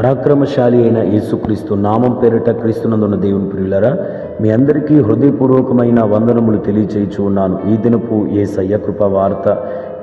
పరాక్రమశాలి అయిన యేసుక్రీస్తు నామం పేరిట క్రీస్తునందున్న దేవుని ప్రియులరా మీ అందరికీ హృదయపూర్వకమైన వందనములు తెలియచేయచూ ఉన్నాను. ఈ దినపు ఏ సయ్యకృప వార్త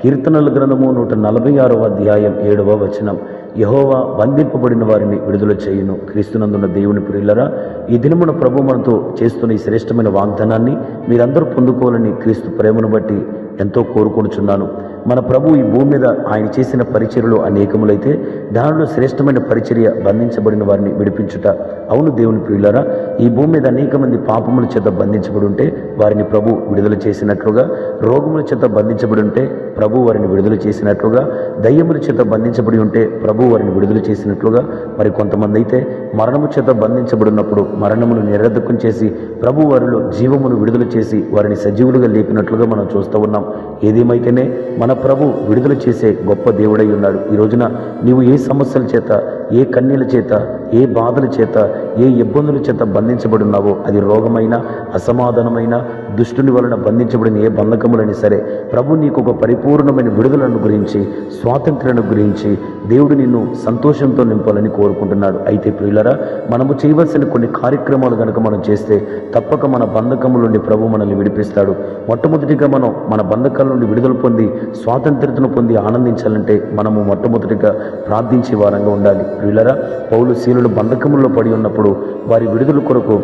కీర్తనల గ్రంథము నూట నలభై ఆరవ అధ్యాయం ఏడవ వచనం. యహోవా బంధింపబడిన వారిని విడుదల చేయును. క్రీస్తునందున్న దేవుని ప్రియులరా ఈ దినమున ప్రభు మనతో చేస్తున్న ఈ శ్రేష్టమైన వాగ్దానాన్ని మీరందరూ పొందుకోవాలని క్రీస్తు ప్రేమను బట్టి ఎంతో కోరుకొనుచున్నాను. మన ప్రభు ఈ భూమి మీద ఆయన చేసిన పరిచర్యలు అనేకములైతే దానిలో శ్రేష్టమైన పరిచర్య బంధించబడిన వారిని విడిపించుట. అవును దేవుని ప్రియులారా ఈ భూమి మీద అనేక మంది పాపముల చేత బంధించబడి ఉంటే వారిని ప్రభు విడుదల చేసినట్లుగా రోగముల చేత బంధించబడి ఉంటే ప్రభు వారిని విడుదల చేసినట్లుగా దయ్యముల చేత బంధించబడి ఉంటే ప్రభు వారిని విడుదల చేసినట్లుగా మరి కొంతమంది అయితే మరణము చేత బంధించబడినప్పుడు మరణమును నిరర్ధకం చేసి ప్రభు వారిలో జీవమును విడుదల చేసి వారిని సజీవులుగా లేపినట్లుగా మనం చూస్తూ ఉన్నాం. ఏదేమైతేనే మన ప్రభు విడుదల చేసే గొప్ప దేవుడై ఉన్నాడు. ఈ రోజున నీవు ఏ సమస్యల చేత ఏ కన్నీల చేత ఏ బాధల చేత ఏ ఇబ్బందుల చేత బంధించబడి ఉన్నావో అది రోగమైన అసమాధానమైన దుష్టుని వలన బంధించబడిన ఏ బంధకములని సరే ప్రభు నీకు ఒక పరిపూర్ణమైన విడుదలను గురించి స్వాతంత్ర్యను గురించి దేవుడు నిన్ను సంతోషంతో నింపాలని కోరుకుంటున్నాడు. అయితే ప్రియులరా మనము చేయవలసిన కొన్ని కార్యక్రమాలు కనుక మనం చేస్తే తప్పక మన బంధకముల నుండి ప్రభు మనల్ని విడిపిస్తాడు. మొట్టమొదటిగా మనం మన బంధకాల నుండి విడుదల పొంది స్వాతంత్రతను పొంది ఆనందించాలంటే మనము మొట్టమొదటిగా ప్రార్థించే వారంగా ఉండాలి. ప్రియులరా పౌలు శీలుడు బంధకముల్లో పడి ఉన్నప్పుడు వారి విడుదల కొరకు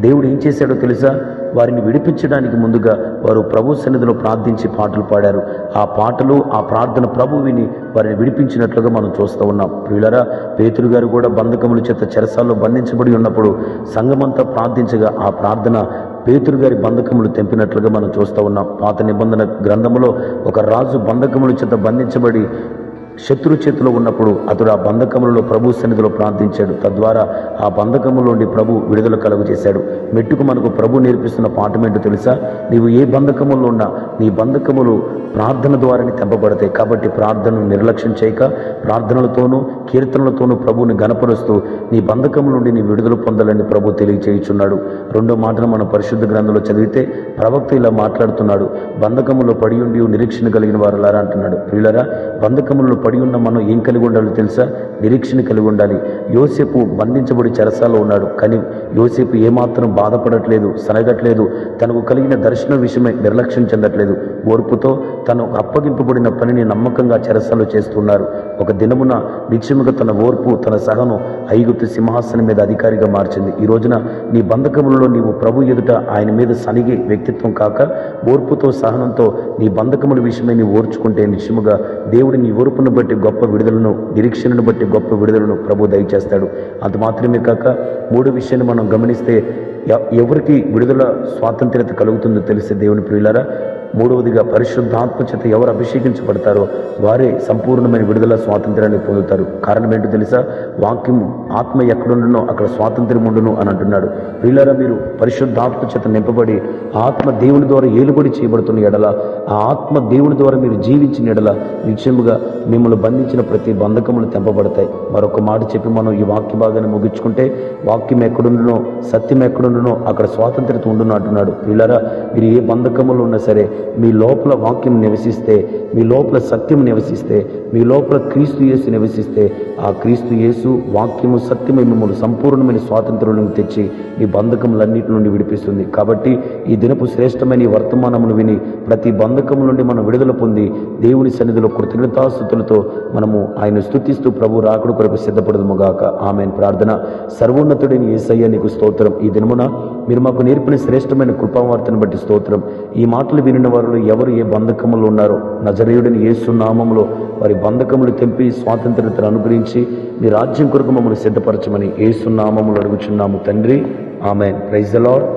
దేవుడు ఏం చేశాడో తెలుసా? వారిని విడిపించడానికి ముందుగా వారు ప్రభు సన్నిధిలో ప్రార్థించి పాటలు పాడారు. ఆ పాటలు ఆ ప్రార్థన ప్రభు విని వారిని విడిపించినట్లుగా మనం చూస్తూ ఉన్నాం. ప్రియులరా పేతురు గారు కూడా బంధకముల చేత చెరసాల్లో బంధించబడి ఉన్నప్పుడు సంఘమంతా ప్రార్థించగా ఆ ప్రార్థన పేతురు గారి బంధకములు తెంపినట్లుగా మనం చూస్తూ ఉన్నాం. పాత నిబంధన గ్రంథంలో ఒక రాజు బంధకముల చేత బంధించబడి శత్రు చేతిలో ఉన్నప్పుడు అతడు ఆ బంధకములలో ప్రభు సన్నిధిలో ప్రార్థించాడు. తద్వారా ఆ బంధకముల నుండి ప్రభు విడుదల కలుగు చేశాడు. మెట్టుకు మనకు ప్రభు నేర్పిస్తున్న పాఠం ఏంటో తెలుసా? నీవు ఏ బంధకములో ఉన్నా నీ బంధకములు ప్రార్థన ద్వారానే తెంపబడతాయి. కాబట్టి ప్రార్థనను నిర్లక్ష్యం చేయక ప్రార్థనలతోనూ కీర్తనలతోనూ ప్రభువుని గనపరుస్తూ నీ బంధకం నుండి నీ విడుదల పొందాలని ప్రభు తెలియచేయుచున్నాడు. రెండో మాటను మన పరిశుద్ధ గ్రంథంలో చదివితే ప్రవక్త ఇలా మాట్లాడుతున్నాడు. బంధకములో పడి ఉండి నిరీక్షణ కలిగిన వారు లారా అంటున్నాడు. ప్రియులరా బంధకములలో పడి ఉన్న మనం ఏం కలిగి ఉండాలో తెలుసా? నిరీక్షణ కలిగి ఉండాలి. యోసేపు బంధించబడి చెరసాలో ఉన్నాడు. కానీ యోసేపు ఏమాత్రం బాధపడట్లేదు సనగట్లేదు. తనకు కలిగిన దర్శనం విషయమై నిర్లక్ష్యం చెందట్లేదు. ఓర్పుతో తను అప్పగింపబడిన పనిని నమ్మకంగా చెరసలు చేస్తున్నారు. ఒక దినమున నిత్యముగా తన ఓర్పు తన సహనం ఐగుప్తు సింహాసనం మీద అధికారిగా మార్చింది. ఈ రోజున నీ బంధకములలో నీవు ప్రభు ఎదుట ఆయన మీద సనిగే వ్యక్తిత్వం కాక ఓర్పుతో సహనంతో నీ బంధకముల విషయమై నీవు ఓర్చుకుంటే నిశ్చయముగా దేవుడి నీ ఓర్పును బట్టి గొప్ప విడుదలను నిరీక్షణను బట్టి గొప్ప విడుదలను ప్రభు దయచేస్తాడు. అంత మాత్రమే కాక మూడు విషయాన్ని మనం గమనిస్తే ఎ- ఎవరికి విడుదల స్వాతంత్ర్యత కలుగుతుందో తెలిసే దేవుని ప్రియులారా మూడవదిగా పరిశుద్ధాత్మ చేత ఎవరు అభిషేకించబడతారో వారే సంపూర్ణమైన విడుదల స్వాతంత్రాన్ని పొందుతారు. కారణం ఏంటో తెలుసా? వాక్యం ఆత్మ ఎక్కడుండునో అక్కడ స్వాతంత్ర్యం ఉండును అని అంటున్నాడు. వీళ్ళరా మీరు పరిశుద్ధాత్మ చేత నింపబడి ఆత్మ దేవుని ద్వారా ఏలుబడి చేయబడుతున్న ఎడల ఆ ఆత్మ దేవుని ద్వారా మీరు జీవించిన ఎడల నిశ్చయముగా మిమ్మల్ని బంధించిన ప్రతి బంధకములు తెంపబడతాయి. మరొక మాట చెప్పి మనం ఈ వాక్య భాగాన్ని ముగించుకుంటే వాక్యం ఎక్కడుండునో సత్యం ఎక్కడుండునో అక్కడ స్వాతంత్రత ఉండును అంటున్నాడు. వీళ్ళరా మీరు ఏ బంధకములు ఉన్నా సరే మీ లోపల వాక్యం నివసిస్తే మీ లోపల సత్యం నివసిస్తే మీ లోపల క్రీస్తు యేసు నివసిస్తే ఆ క్రీస్తు యేసు వాక్యము సత్యమే మిమ్మల్ని సంపూర్ణమైన స్వాతంత్రంలోకి తెచ్చి మీ బంధకములన్నిటి నుండి విడిపిస్తుంది. కాబట్టి ఈ దినపు శ్రేష్టమైన ఈ వర్తమానమును విని ప్రతి బంధకము నుండి మనం విడుదల పొంది దేవుని సన్నిధిలో కృతజ్ఞతాస్థుతులతో మనము ఆయన స్థుతిస్తూ ప్రభు రాకుడు కొరకు సిద్ధపడదుముగాక. ఆమె ప్రార్థన. సర్వోన్నతుడిని ఏసయ్య నీకు స్తోత్రం. ఈ దినమున మీరు మాకు నేర్పిన శ్రేష్టమైన కృపావార్తను బట్టి స్తోత్రం. ఈ మాటలు వినిన వారిలో ఎవరు ఏ బంధకములు ఉన్నారో నజరేయుడిని యేసు నామములో వారి బంధకములు తెంపి స్వాతంత్రతను అనుగ్రహించి మీ రాజ్య రాజ్యం కొరకు మమ్మల్ని సిద్ధపరచమని ఏసునామములు అడుగుచున్నాము తండ్రి. ఆమె ప్రైజ్ ద లార్డ్.